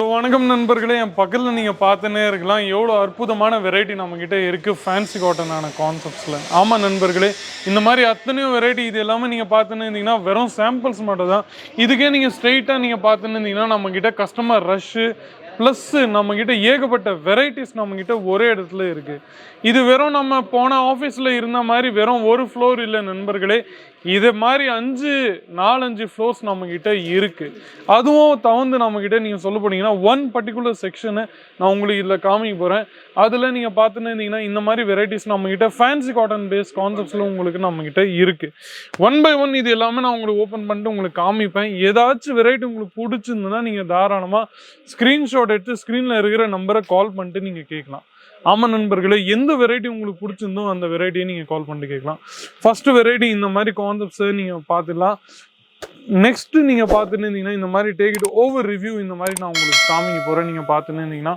So வணக்கம் நண்பர்களே. என் பக்கத்தில் நீங்கள் பார்த்துனே இருக்கலாம். எவ்வளோ அற்புதமான வெரைட்டி நம்மக்கிட்ட இருக்குது ஃபேன்சி காட்டனான கான்செப்ட்ஸில் ஆமாம் நண்பர்களே இந்த மாதிரி அத்தனையும் வெரைட்டி இது எல்லாமே நீங்கள் பார்த்துன்னு இருந்தீங்கன்னா வெறும் சாம்பிள்ஸ் மட்டும் தான் இதுக்கே நீங்கள் ஸ்ட்ரெயிட்டாக நீங்கள் பார்த்துன்னு இருந்தீங்கன்னா நம்மக்கிட்ட கஸ்டமர் ரஷ்ஷு ப்ளஸ்ஸு நம்மக்கிட்ட ஏகப்பட்ட வெரைட்டிஸ் நம்மக்கிட்ட ஒரே இடத்துல இருக்குது இது வெறும் நம்ம போன ஆஃபீஸில் இருந்த மாதிரி வெறும் ஒரு ஃப்ளோர் இல்லை நண்பர்களே. இது மாதிரி அஞ்சு நாலஞ்சு ஃப்ளோர்ஸ் நம்மக்கிட்ட இருக்குது அதுவும் தகுந்து நம்மக்கிட்ட நீங்கள் சொல்ல போனீங்கன்னா ஒன் பர்டிகுலர் செக்ஷனு நான் உங்களுக்கு இதில் காமிக்க போகிறேன் அதில் நீங்கள் பார்த்துன்னு இருந்தீங்கன்னா இந்த மாதிரி வெரைட்டிஸ் நம்மக்கிட்ட ஃபேன்சி காட்டன் பேஸ் கான்செப்ட்ஸில் உங்களுக்கு நம்மக்கிட்ட இருக்குது ஒன் பை ஒன் இது எல்லாமே நான் உங்களுக்கு ஓப்பன் பண்ணிட்டு உங்களுக்கு காமிப்பேன். ஏதாச்சும் வெரைட்டி உங்களுக்கு பிடிச்சிருந்ததுன்னா நீங்கள் தாராளமாக ஸ்க்ரீன்ஷாட் எடுத்து ஸ்க்ரீனில் இருக்கிற நம்பரை கால் பண்ணிட்டு நீங்கள் கேட்கலாம். ஆமாம் நண்பர்களே எந்த வெரைட்டி உங்களுக்கு பிடிச்சிருந்தோ அந்த வெரைட்டியை நீங்கள் கால் பண்ணிட்டு கேட்கலாம். ஃபஸ்ட்டு வெரைட்டி இந்த மாதிரி கான்செப்ட்ஸை நீங்கள் பார்த்துடலாம். நெக்ஸ்ட்டு நீங்கள் பார்த்துன்னு இருந்தீங்கன்னா இந்த மாதிரி டேக் இட் ஓவர் ரிவ்யூ இந்த மாதிரி நான் உங்களுக்கு காமிக்க போகிறேன் நீங்கள் பார்த்துன்னு இருந்தீங்கன்னா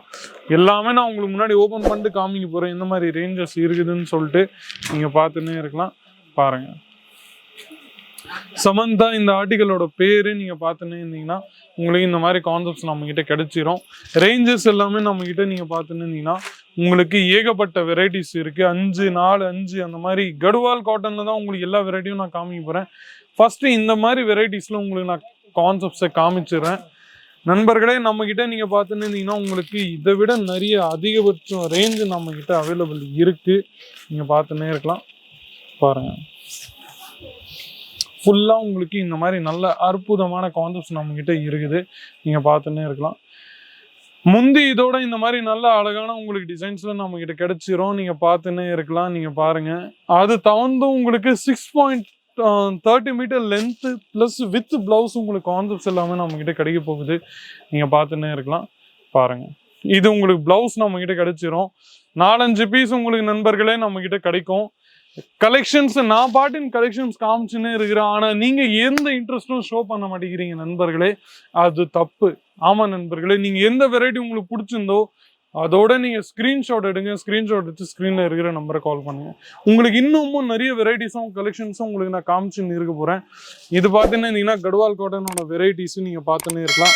எல்லாமே நான் உங்களுக்கு முன்னாடி ஓப்பன் பண்ணிட்டு காமிக்க போகிறேன் இந்த மாதிரி ரேஞ்சஸ் இருக்குதுன்னு சொல்லிட்டு நீங்கள் பார்த்துன்னே இருக்கலாம். பாருங்கள் சமந்தா இந்த ஆர்டிகளோட பேர் நீங்கள் பார்த்துன்னு இருந்தீங்கன்னா உங்களுக்கு இந்த மாதிரி கான்செப்ட்ஸ் நம்மக்கிட்ட கிடைச்சிரும். ரேஞ்சஸ் எல்லாமே நம்மக்கிட்ட நீங்கள் பார்த்துன்னு இருந்தீங்கன்னா உங்களுக்கு ஏகப்பட்ட வெரைட்டிஸ் இருக்குது அஞ்சு நாலு அஞ்சு அந்த மாதிரி கடுவால் காட்டனில் தான் உங்களுக்கு எல்லா வெரைட்டியும் நான் காமிக்க போகிறேன் ஃபஸ்ட்டு இந்த மாதிரி வெரைட்டிஸில் உங்களுக்கு நான் கான்செப்ட்ஸை காமிச்சிடுறேன். நண்பர்களே நம்மக்கிட்ட நீங்கள் பார்த்துன்னு இருந்தீங்கன்னா உங்களுக்கு இதை விட நிறைய அதிகபட்சம் ரேஞ்சு நம்மக்கிட்ட அவைலபிள் இருக்குது நீங்கள் பார்த்துன்னே இருக்கலாம். பாருங்கள் ஃபுல்லாக உங்களுக்கு இந்த மாதிரி நல்ல அற்புதமான கான்செப்ட்ஸ் நம்மக்கிட்ட இருக்குது. நீங்கள் பார்த்துன்னே இருக்கலாம். முந்தி இதோட இந்த மாதிரி நல்ல அழகான உங்களுக்கு டிசைன்ஸில் நம்மக்கிட்ட கிடைச்சிரும். நீங்கள் பார்த்துன்னே இருக்கலாம். நீங்கள் பாருங்கள் அது தகுந்து உங்களுக்கு six point thirty metre length plus with blouse உங்களுக்கு கான்செப்ட்ஸ் எல்லாமே நம்மக்கிட்ட கிடைக்க போகுது. நீங்கள் பார்த்துன்னே இருக்கலாம். பாருங்கள் இது உங்களுக்கு ப்ளவுஸ் நம்மக்கிட்ட கிடைச்சிரும். நாலஞ்சு பீஸ் உங்களுக்கு நண்பர்களே நம்மக்கிட்ட கிடைக்கும். கலெக்ஷன்ஸ் நான் பாட்டின் கலெக்ஷன்ஸ் காமிச்சுன்னே இருக்கிறேன். ஆனால் நீங்கள் எந்த இன்ட்ரெஸ்ட்டும் ஷோ பண்ண மாட்டேங்கிறீங்க நண்பர்களே. அது தப்பு. ஆமாம் நண்பர்களே நீங்கள் எந்த வெரைட்டி உங்களுக்கு பிடிச்சிருந்தோ அதோட நீங்கள் ஸ்க்ரீன்ஷாட் எடுங்க. ஸ்க்ரீன்ஷாட் எடுத்து ஸ்க்ரீனில் இருக்கிற நம்பரை கால் பண்ணுங்க. உங்களுக்கு இன்னமும் நிறைய வெரைட்டிஸும் கலெக்ஷன்ஸும் உங்களுக்கு நான் காமிச்சுன்னு இருக்க போகிறேன் இது பார்த்தீங்கன்னா கடுவால் காட்டனோட வெரைட்டிஸும் நீங்கள் பார்த்துன்னே இருக்கலாம்.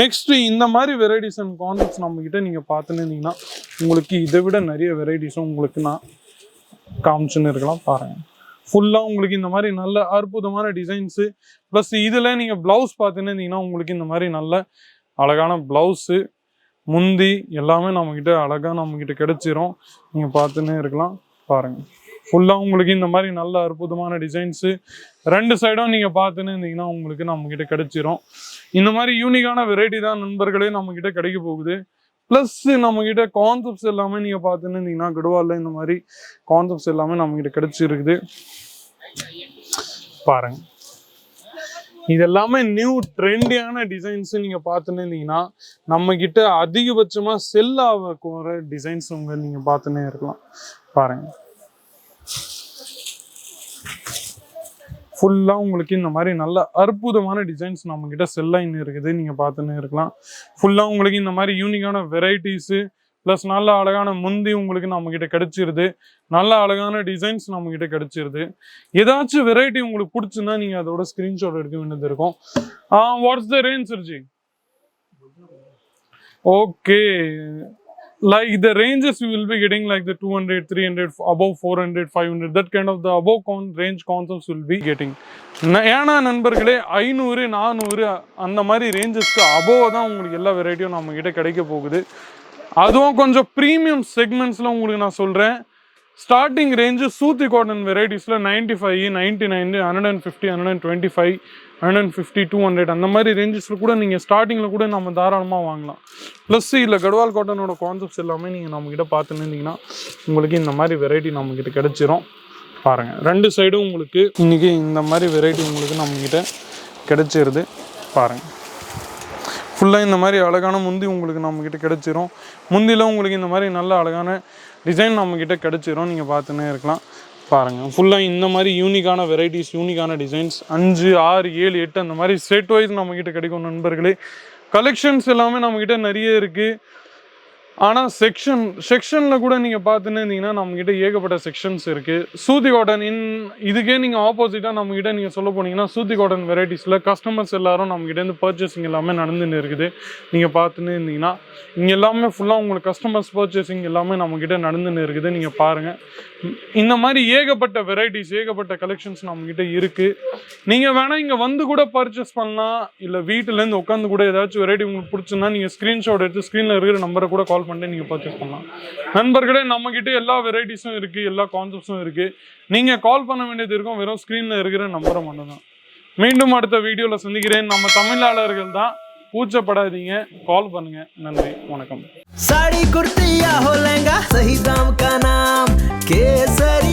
நெக்ஸ்ட் இந்த மாதிரி வெரைட்டிஸ் அண்ட் கான்செப்ட்ஸ் நம்மக்கிட்ட நீங்கள் பார்த்துன்னு இருந்தீங்கன்னா உங்களுக்கு இதை விட நிறைய வெரைட்டிஸும் உங்களுக்கு நான் காமிச்சுன்னு இருக்கலாம் பாருங்கள் ஃபுல்லாக உங்களுக்கு இந்த மாதிரி நல்ல அற்புதமான டிசைன்ஸு ப்ளஸ் இதில் நீங்கள் ப்ளவுஸ் பார்த்துன்னு இருந்தீங்கன்னா உங்களுக்கு இந்த மாதிரி நல்ல அழகான ப்ளவுஸு முந்தி எல்லாமே நம்மக்கிட்ட அழகாக நம்மக்கிட்ட கிடச்சிரும். நீங்கள் பார்த்துன்னே இருக்கலாம் பாருங்கள் ஃபுல்லாக உங்களுக்கு இந்த மாதிரி நல்ல அற்புதமான டிசைன்ஸு ரெண்டு சைடும் நீங்கள் பார்த்துன்னு இருந்தீங்கன்னா உங்களுக்கு நம்மக்கிட்ட கிடச்சிரும். இந்த மாதிரி யூனிக்கான வெரைட்டி தான் நண்பர்களே நம்மக்கிட்ட கிடைக்க போகுது. ப்ளஸ் நம்மக்கிட்ட கான்செப்ட்ஸ் எல்லாமே நீங்கள் பார்த்துன்னு இருந்தீங்கன்னா கடுவாலில் இந்த மாதிரி கான்செப்ட்ஸ் எல்லாமே நம்மக்கிட்ட கிடைச்சிருக்குது. பாருங்க. இது எல்லாமே நியூ ட்ரெண்டியான டிசைன்ஸ் நீங்கள் பார்த்துன்னு இருந்தீங்கன்னா நம்மக்கிட்ட அதிகபட்சமாக செல் ஆக போகிற டிசைன்ஸ் உங்க நீங்கள் பார்த்துன்னே இருக்கலாம். பாருங்க. ஃபுல்லாக உங்களுக்கு இந்த மாதிரி நல்ல அற்புதமான டிசைன்ஸ் நம்மக்கிட்ட செல்லைன் இருக்குது. நீங்கள் பார்த்துன்னு இருக்கலாம். ஃபுல்லாக உங்களுக்கு இந்த மாதிரி யூனிக்கான வெரைட்டிஸு ப்ளஸ் நல்ல அழகான முந்தி உங்களுக்கு நம்மக்கிட்ட கிடைச்சிருது. நல்ல அழகான டிசைன்ஸ் நம்மக்கிட்ட கிடைச்சிருது. ஏதாச்சும் வெரைட்டி உங்களுக்கு பிடிச்சுன்னா நீங்கள் அதோட ஸ்க்ரீன்ஷாட் எடுக்க வேண்டியது இருக்கும். What's the range G okay like the ranges you will be getting like the 200 300 above 400 500 that kind of the above con- range concepts will be getting. Getting ஏன்னா நண்பர்களே ஐநூறு நானூறு அந்த மாதிரி ரேஞ்சஸ்க்கு அபோவ் தான் உங்களுக்கு எல்லா வெரைட்டியும் நம்ம கிட்ட கிடைக்க போகுது. அதுவும் கொஞ்சம் ப்ரீமியம் செக்மெண்ட்ஸில் உங்களுக்கு நான் சொல்கிறேன் ஸ்டார்டிங் ரேஞ்சு சூத்தி cotton வெரைட்டிஸில் ninety five ninety nine hundred and fifty hundred and twenty five hundred and fifty two hundred அந்த மாதிரி ரேஞ்சஸில் கூட நீங்கள் ஸ்டார்டிங்கில் கூட நம்ம தாராளமாக வாங்கலாம். ப்ளஸ் இதில் கடுவால் காட்டனோட கான்செப்ட்ஸ் எல்லாமே நீங்கள் நம்மக்கிட்ட பார்த்துன்னு இருந்தீங்கன்னா உங்களுக்கு இந்த மாதிரி வெரைட்டி நம்மக்கிட்ட கிடச்சிரும். பாருங்கள் ரெண்டு சைடும் உங்களுக்கு இன்றைக்கி இந்த மாதிரி வெரைட்டி உங்களுக்கு நம்மக்கிட்ட கிடைச்சிருது. பாருங்கள் ஃபுல்லாக இந்த மாதிரி அழகான முந்தி உங்களுக்கு நம்மக்கிட்ட கிடச்சிரும். முந்தியில் உங்களுக்கு இந்த மாதிரி நல்ல அழகான டிசைன் நம்மக்கிட்ட கிடச்சிரும். நீங்கள் பார்த்துன்னே இருக்கலாம். பாருங்கள் ஃபுல்லாக இந்த மாதிரி யூனிக்கான வெரைட்டிஸ் யூனிக்கான டிசைன்ஸ் அஞ்சு ஆறு ஏழு எட்டு அந்த மாதிரி செட் வைஸ் நம்மக்கிட்ட கிடைக்கும் நண்பர்களே. கலெக்ஷன்ஸ் எல்லாமே நம்மக்கிட்ட நிறைய இருக்குது ஆனால் செக்ஷன் செக்ஷனில் கூட நீங்கள் பார்த்துன்னு இருந்தீங்கன்னா நம்மக்கிட்ட ஏகப்பட்ட செக்ஷன்ஸ் இருக்குது சூதி காட்டன் இன் இதுக்கே நீங்கள் ஆப்போசிட்டாக நம்மக்கிட்ட நீங்கள் சொல்ல போனீங்கன்னா சூதி காட்டன் வெரைட்டிஸில் கஸ்டமர்ஸ் எல்லாரும் நம்மக்கிட்டேருந்து பர்ச்சேசிங் எல்லாமே நடந்துன்னு இருக்குது. நீங்கள் பார்த்துன்னு இருந்தீங்கன்னா இங்கே எல்லாமே ஃபுல்லாக உங்களுக்கு கஸ்டமர்ஸ் பர்ச்சேசிங் எல்லாமே நம்மக்கிட்ட நடந்துன்னு இருக்குது. நீங்கள் பாருங்கள் இந்த மாதிரி ஏகப்பட்ட வெரைட்டிஸ் ஏகப்பட்ட கலெக்ஷன்ஸ் நம்மக்கிட்ட இருக்குது நீங்கள் வேணால் இங்கே வந்து கூட பர்ச்சேஸ் பண்ணலாம். இல்லை வீட்டிலேருந்து உட்காந்து கூட ஏதாச்சும் வெரைட்டி உங்களுக்கு பிடிச்சுன்னா நீங்கள் ஸ்க்ரீன்ஷாட் எடுத்து ஸ்க்ரீனில் இருக்கிற நம்பரை கூட கால் பண்ணிட்டு நீங்கள் பர்ச்சேஸ் பண்ணலாம் நண்பர்களே நம்மக்கிட்ட எல்லா வெரைட்டிஸும் இருக்குது எல்லா கான்செப்ட்ஸும் இருக்குது நீங்கள் கால் பண்ண வேண்டியது இருக்கும் வெறும் ஸ்க்ரீனில் இருக்கிற நம்பரை மட்டும் தான் மீண்டும் அடுத்த வீடியோவில் சந்திக்கிறேன் நம்ம தமிழாளர்கள் தான் கூச்சப்படாதீங்க கால் பண்ணுங்க நன்றி வணக்கம் साड़ी कुर्ती या हो लहंगा सही दाम का नाम केसरिया